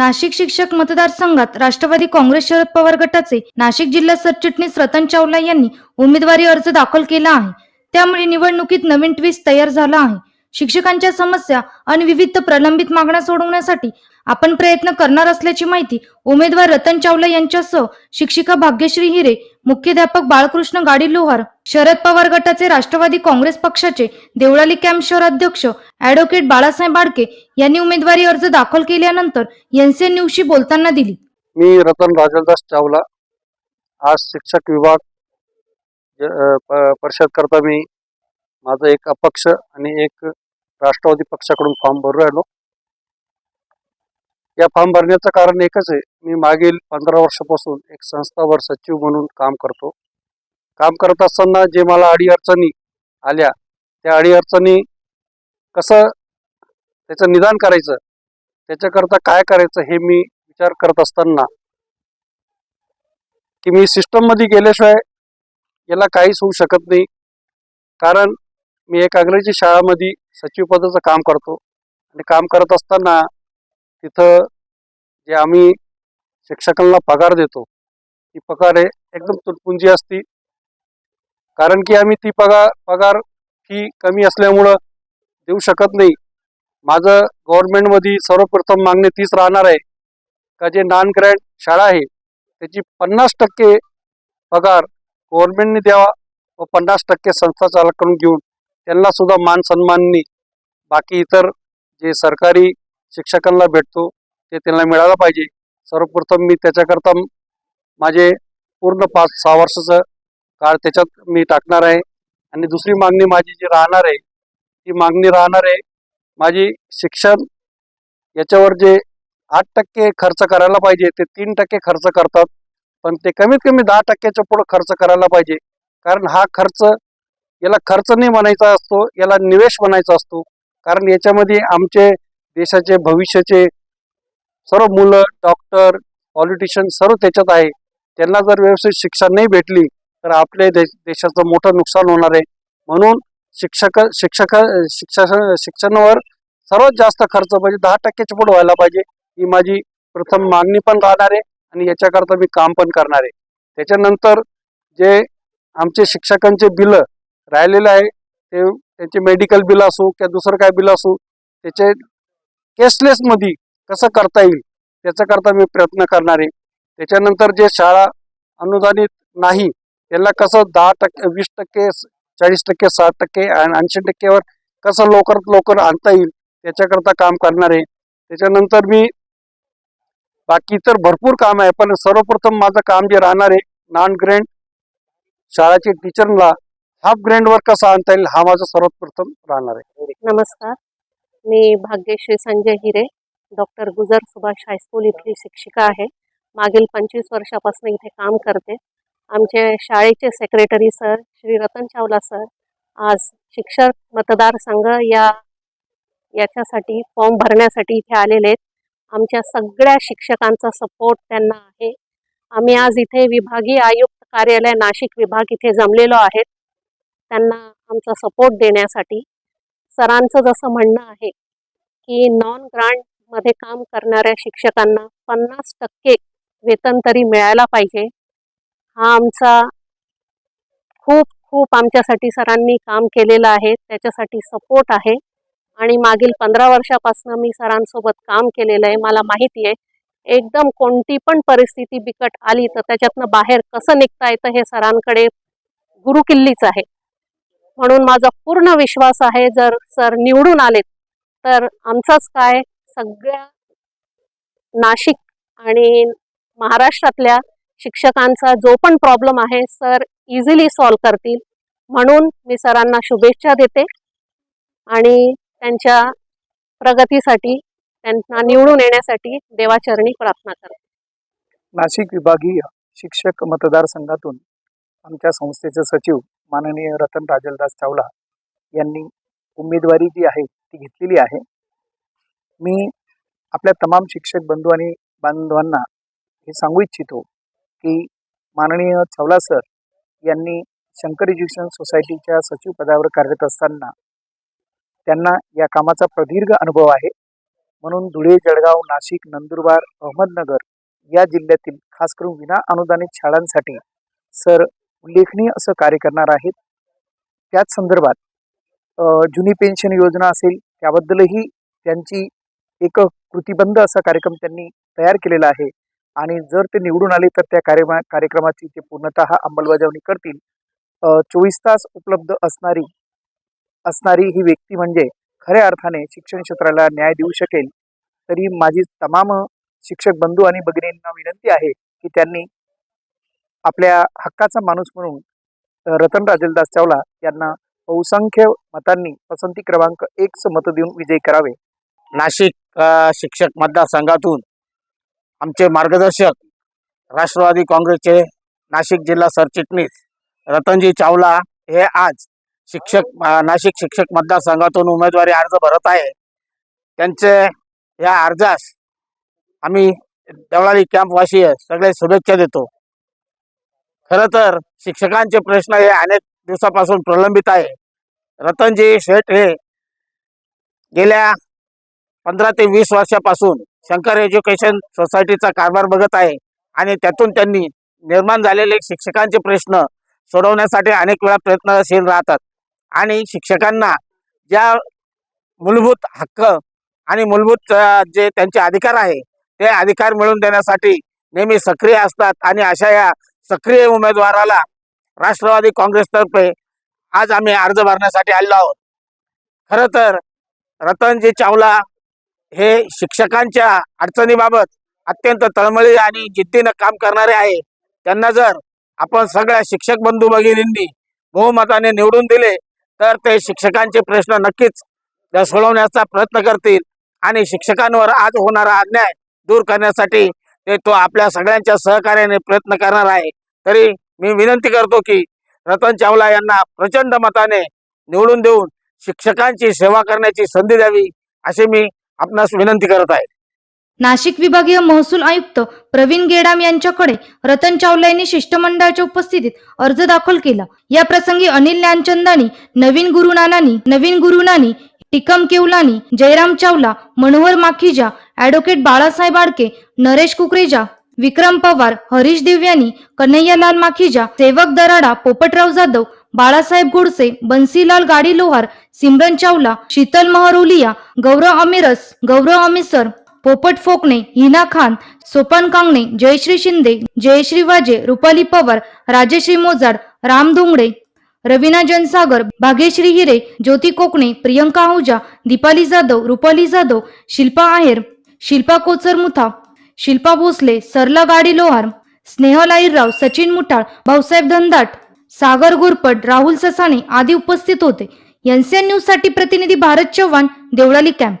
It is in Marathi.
नाशिक शिक्षक मतदारसंघात राष्ट्रवादी काँग्रेस शरद पवार गटाचे नाशिक जिल्हा सरचिटणीस रतन चावला यांनी उमेदवारी अर्ज दाखल केला आहे. त्यामुळे निवडणुकीत नवीन ट्विस्ट तयार झाला आहे. शिक्षकांच्या समस्या आणि विविध प्रलंबित मागण्या सोडवण्यासाठी आपण प्रयत्न करणार असल्याची माहिती उमेदवार रतन चावला यांच्यासह शिक्षिका भाग्यश्री हिरे मुख्याध्यापक बाळकृष्ण गाडी लोहार शरद पवार गटाचे राष्ट्रवादी काँग्रेस पक्षाचे देवळाली कॅम्प शहराध्यक्ष अॅडव्होकेट बाळासाहेब बाडके यांनी उमेदवारी अर्ज दाखल केल्यानंतर एनसीएन न्यूजशी बोलताना दिली. मी रतन राजलदास चावला आज शिक्षक विभाग परिषद करता मी. माझं एक अपक्ष आणि एक राष्ट्रवादी पक्षाकडून फॉर्म भरू राहिलो. या फॉर्म भरण्याचं कारण एकच आहे. मी मागील पंधरा वर्षापासून एक संस्थावर सचिव म्हणून काम करतो. काम करत असताना जे मला अडीअडचणी आल्या त्या अडीअडचणी कसं त्याचं निदान करायचं त्याच्याकरता काय करायचं हे मी विचार करत असताना की मी सिस्टममध्ये गेल्याशिवाय याला काहीच होऊ शकत नाही. कारण मी एक अंग्रेजी शाळामध्ये सचिव पदाचं काम करतो. आणि काम करत असताना तिथं जे आम्ही शिक्षकांना पगार देतो ती पगार हे एकदम तुटपुंजी असती. कारण की आम्ही ती पगार पगार फी कमी असल्यामुळं देऊ शकत नाही. माझं गव्हर्नमेंटमध्ये सर्वप्रथम मागणी तीच राहणार आहे का जे नॉन ग्रँड शाळा आहे त्याची पन्नास टक्के पगार गव्हर्नमेंटने द्यावा व पन्नास टक्के संस्था चालकांकडून घेऊन त्यांना सुद्धा मान सन्माननी बाकी इतर जे सरकारी शिक्षकांना भेटतो ते त्यांना मिळालं पाहिजे. सर्वप्रथम मी त्याच्याकरता माझे पूर्ण पाच सहा वर्षाचं काळ त्याच्यात मी टाकणार आहे. आणि दुसरी मागणी माझी जी राहणार आहे ती मागणी राहणार आहे माझी शिक्षण याच्यावर जे आठ टक्के खर्च करायला पाहिजे ते तीन टक्के खर्च करतात. पण ते कमीत कमी दहा टक्क्याच्या पुढं खर्च करायला पाहिजे. कारण हा खर्च याला खर्च नाही म्हणायचा असतो याला निवेश म्हणायचा असतो. कारण याच्यामध्ये आमचे देशाचे भविष्याचे सर्व मुलं डॉक्टर पॉलिटिशियन सर्व त्याच्यात आहे. त्यांना जर व्यवस्थित शिक्षा नाही भेटली तर आपल्या दे देशाचं मोठं नुकसान होणार आहे. म्हणून शिक्षक शिक्षक शिक्षा शिक्षणावर सर्वात जास्त खर्च म्हणजे दहा टक्क्याच्या पुढे व्हायला पाहिजे ही माझी प्रथम मागणी पण राहणार आहे आणि याच्याकरता मी काम पण करणार आहे. त्याच्यानंतर जे आमचे शिक्षकांचे बिलं राहिलेले आहे ते त्यांचे मेडिकल बिल असो किंवा दुसरं काय बिल असो त्याचे केसलेसमध्ये कसं करता येईल त्याच्याकरता मी प्रयत्न करणार आहे. त्याच्यानंतर जे शाळा अनुदानित नाही त्याला कसं दहा टक्के वीस टक्के चाळीस टक्के साठ टक्के आणि ऐंशी टक्केवर कसं लवकरात लवकर आणता येईल त्याच्याकरता काम करणार आहे. त्याच्यानंतर मी बाकी तर भरपूर काम आहे पण सर्वप्रथम माझं काम जे राहणार आहे नॉन ग्रँड शाळेचे टीचरला हाफ ग्रँडवर कसं आणता येईल हा माझा सर्वप्रथम राहणार आहे. नमस्कार. मी Bhagyashree Sanjay Hire doctor Gujar Subhash high school इथली शिक्षिका आहे. मागील पंचवीस वर्षापासून इथे काम करते. आमचे शाळेचे secretary sir Shri Ratan Chawla sir आज शिक्षक मतदारसंघ या याच्यासाठी फॉर्म भरण्यासाठी इथे आलेले आहेत. आमच्या सगळ्या शिक्षकांचा सपोर्ट त्यांना आहे. आम्ही आज इथे विभागीय आयुक्त कार्यालय नाशिक विभाग इथे जमलेलो आहेत. त्यांना आमचा सपोर्ट देण्यासाठी सरांचं जसं म्हणणं आहे की नॉन ग्रांटमध्ये काम करणाऱ्या शिक्षकांना पन्नास टक्के वेतन तरी मिळायला पाहिजे. हा आमचा खूप खूप आमच्यासाठी सरांनी काम केलेलं आहे. त्याच्यासाठी सपोर्ट आहे. आणि मागील पंधरा वर्षापासून मी सरांसोबत काम केलेलं आहे. मला माहिती आहे एकदम कोणती पण परिस्थिती बिकट आली तर त्याच्यातनं बाहेर कसं निघता येतं हे सरांकडे गुरुकिल्लीच आहे. म्हणून माझा पूर्ण विश्वास आहे जर सर निवडून आलेत तर आमचाच काय सगळ्या नाशिक आणि महाराष्ट्रातल्या शिक्षकांचा जो पण प्रॉब्लेम आहे सर इझिली सॉल्व करतील. म्हणून मी सरांना शुभेच्छा देते आणि त्यांच्या प्रगतीसाठी त्यांना निवडून येण्यासाठी देवाचरणी प्रार्थना करते. नाशिक विभागीय शिक्षक मतदारसंघातून आमच्या संस्थेचे सचिव माननीय रतन राजलदास चावला यांनी उमेदवारी जी आहे ती घेतलेली आहे. मी आपल्या तमाम शिक्षक बंधू आणि बांधवांना हे सांगू इच्छितो की माननीय चावला सर यांनी शंकर एज्युकेशन सोसायटीच्या सचिव पदावर कार्यरत असताना त्यांना या कामाचा प्रदीर्घ अनुभव आहे. म्हणून धुळे जळगाव नाशिक नंदुरबार अहमदनगर या जिल्ह्यातील खास करून विना अनुदानित शाळांसाठी सर उल्लेखनीय असं कार्य करणार आहेत. त्याच संदर्भात जुनी पेन्शन योजना असेल त्याबद्दलही त्यांची एक कृतिबंध असा कार्यक्रम त्यांनी तयार केलेला आहे. आणि जर ते निवडून आले तर त्या कार्यमा कार्यक्रमाची ते पूर्णतः अंमलबजावणी करतील. चोवीस तास उपलब्ध असणारी असणारी ही व्यक्ती म्हणजे खऱ्या अर्थाने शिक्षण क्षेत्राला न्याय देऊ शकेल. तरी माझी तमाम शिक्षक बंधू आणि भगिनींना विनंती आहे की त्यांनी आपल्या हक्काचा माणूस म्हणून रतन राजेलदास चावला यांना बहुसंख्य मतांनी पसंती क्रमांक एकच मत देऊन विजयी करावे. नाशिक शिक्षक मतदारसंघातून आमचे मार्गदर्शक राष्ट्रवादी काँग्रेसचे नाशिक जिल्हा सरचिटणीस रतनजी चावला हे आज शिक्षक नाशिक शिक्षक मतदारसंघातून उमेदवारी अर्ज भरत आहे. त्यांचे या अर्जास आम्ही देवळाली कॅम्पवासी सगळे शुभेच्छा देतो. खरं तर शिक्षकांचे प्रश्न हे अनेक दिवसापासून प्रलंबित आहे. रतनजी शेठ हे गेल्या पंधरा ते वीस वर्षापासून शंकर एज्युकेशन सोसायटीचा कारभार बघत आहे आणि त्यातून त्यांनी निर्माण झालेले शिक्षकांचे प्रश्न सोडवण्यासाठी अनेक वेळा प्रयत्नशील राहतात. आणि शिक्षकांना ज्या मूलभूत हक्क आणि मूलभूत जे त्यांचे अधिकार आहे ते अधिकार मिळवून देण्यासाठी नेहमी सक्रिय असतात आणि अशा या सक्रिय उमेदवाराला राष्ट्रवादी काँग्रेसतर्फे आज आम्ही अर्ज भरण्यासाठी आलेलो आहोत. खरं तर रतनजी चावला हे शिक्षकांच्या अडचणीबाबत अत्यंत तळमळी आणि जिद्दीनं काम करणारे आहे. त्यांना जर आपण सगळ्या शिक्षक बंधू भगिनींनी बहुमताने निवडून दिले तर ते शिक्षकांचे प्रश्न नक्कीच सोडवण्याचा प्रयत्न करतील आणि शिक्षकांवर आज होणारा अन्याय दूर करण्यासाठी ते तो आपल्या सगळ्यांच्या सहकार्याने प्रयत्न करणार आहे. तरी मी विनंती करतो की रतन चावला यांना प्रचंड मताने निवडून देऊन शिक्षकांची सेवा करण्याची संधी द्यावी अशी मी आपणास विनंती करत आहे. नाशिक विभागीय महसूल आयुक्त प्रवीण गेडाम यांच्याकडे रतन चावला यांनी शिष्टमंडळाच्या उपस्थितीत अर्ज दाखल केला. या प्रसंगी अनिल ज्ञानचंदानी नवीन गुरुनानानी नवीन गुरुनानी टिकम केवलानी जयराम चावला मनोहर माखीजा ॲडव्होकेट बाळासाहेब आडके नरेश कुकरेजा विक्रम पवार हरीश दिव्यानी कन्हैयालाल माखीजा सेवक दराडा पोपटराव जाधव बाळासाहेब गोडसे बन्सीलाल गाडी लोहार सिमरन चावला शीतल महरोलिया गौरव अमिरस गौरव अमिसर पोपट फोकणे हिना खान सोपान कांगणे जयश्री शिंदे जयश्री वाजे रुपाली पवार राजेश्री मोजाड राम धुंगडे रवीना जनसागर भाग्यश्री हिरे ज्योती कोकणे प्रियंका आहुजा दीपाली जाधव रुपाली जाधव शिल्पा आहेर शिल्पा कोचर मुथा शिल्पा भोसले सरला गाडी लोहार स्नेहल आईरराव सचिन मुठाळ भाऊसाहेब धनदाट सागर घोरपट राहुल ससाणे आदी उपस्थित होते. एनसीएन न्यूजसाठी प्रतिनिधी भारत चव्हाण देवळाली कॅम्प.